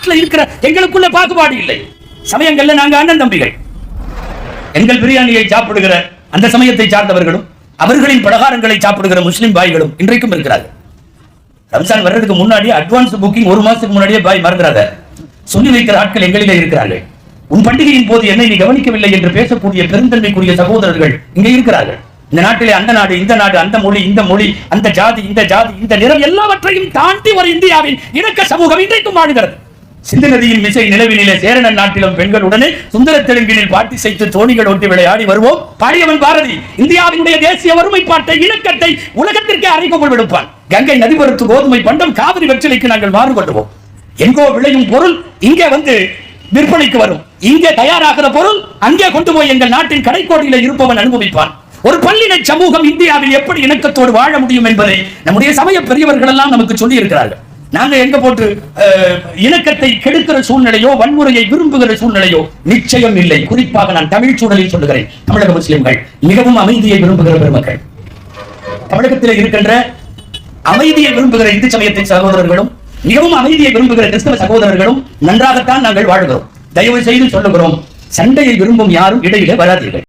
நாட்டுல இருக்கிற எங்களுக்குள்ள பாகுபாடு இல்லை. சமயங்கள்ல நாங்க அண்ணன் தம்பிகள். எங்கள் பிரியாணியை சாப்பிடுகிற அந்த சமயத்தை சார்ந்தவர்களும் அவர்களின் பலகாரங்களை சாப்பிடுகிற முஸ்லிம் பாய்களும் இன்றைக்கும் இருக்கிறார்கள். ரம்ஜான் வர்றதுக்கு முன்னாடி அட்வான்ஸ் புக்கிங் ஒரு மாசத்துக்கு முன்னாடியே பாய் மறந்துடாத சொல்லி வைக்கிற ஆட்கள் எங்களிலே இருக்கிறார்கள். உன் பண்டிகையின் போது என்னை நீ கவனிக்கவில்லை என்று பேசக்கூடிய பெருந்தன்மைக்குரிய சகோதரர்கள் இங்கே இருக்கிறார்கள். இந்த நாட்டிலே அந்த நாடு இந்த நாடு அந்த மொழி இந்த மொழி அந்த ஜாதி இந்த ஜாதி இந்த நிறம் எல்லாவற்றையும் தாண்டி ஒரு இந்தியாவின் இணக்க சமூகம் இன்றைக்கும் வாழ்கிறது. சிந்து நதியின் மிசை நிலவினிலே சேரணன் நாட்டிலும் பெண்களுடனே சுந்தர தெலுங்கினில் பாட்டி செய்து தோணிகள் ஒட்டி விளையாடி வருவோம். பாடியவன் பாரதி இந்தியாவினுடைய தேசிய ஒருமைப்பாட்டை இணக்கத்தை உலகத்திற்கே அறிமுகம் விடுப்பான் கங்கை நதிபுரத்து கோதுமை பண்டம் காவிரி வெற்றிலைக்கு நாங்கள் மாறுபடுவோம் எங்கோ விளையும் பொருள் இங்கே வந்து விற்பனைக்கு வரும். இங்கே தயாராகிற பொருள் அங்கே கொண்டு போய் எங்கள் நாட்டின் கடைக்கோடியில இருப்பவன் அனுபவிப்பான். ஒரு பள்ளினை சமூகம் இந்தியாவில் எப்படி இணக்கத்தோடு வாழ முடியும் என்பதை நம்முடைய சமய பெரியவர்கள் எல்லாம் நமக்கு சொல்லி இருக்கிறார்கள் நாங்க எங்க போட்டு அஹ், இணக்கத்தை கெடுக்கிற சூழ்நிலையோ வன்முறையை விரும்புகிற சூழ்நிலையோ நிச்சயம் இல்லை. குறிப்பாக நான் தமிழ் சூழலில் சொல்லுகிறேன். தமிழக முஸ்லிம்கள் மிகவும் அமைதியை விரும்புகிற பெருமக்கள். தமிழகத்தில் இருக்கின்ற அமைதியை விரும்புகிற இந்து சமயத்தின் சகோதரர்களும் மிகவும் அமைதியை விரும்புகிற கிறிஸ்தவ சகோதரர்களும் நன்றாகத்தான் நாங்கள் வாழ்கிறோம். தயவு செய்து சொல்லுகிறோம் சண்டையை விரும்பும் யாரும் இடையிலே வராதீர்கள்.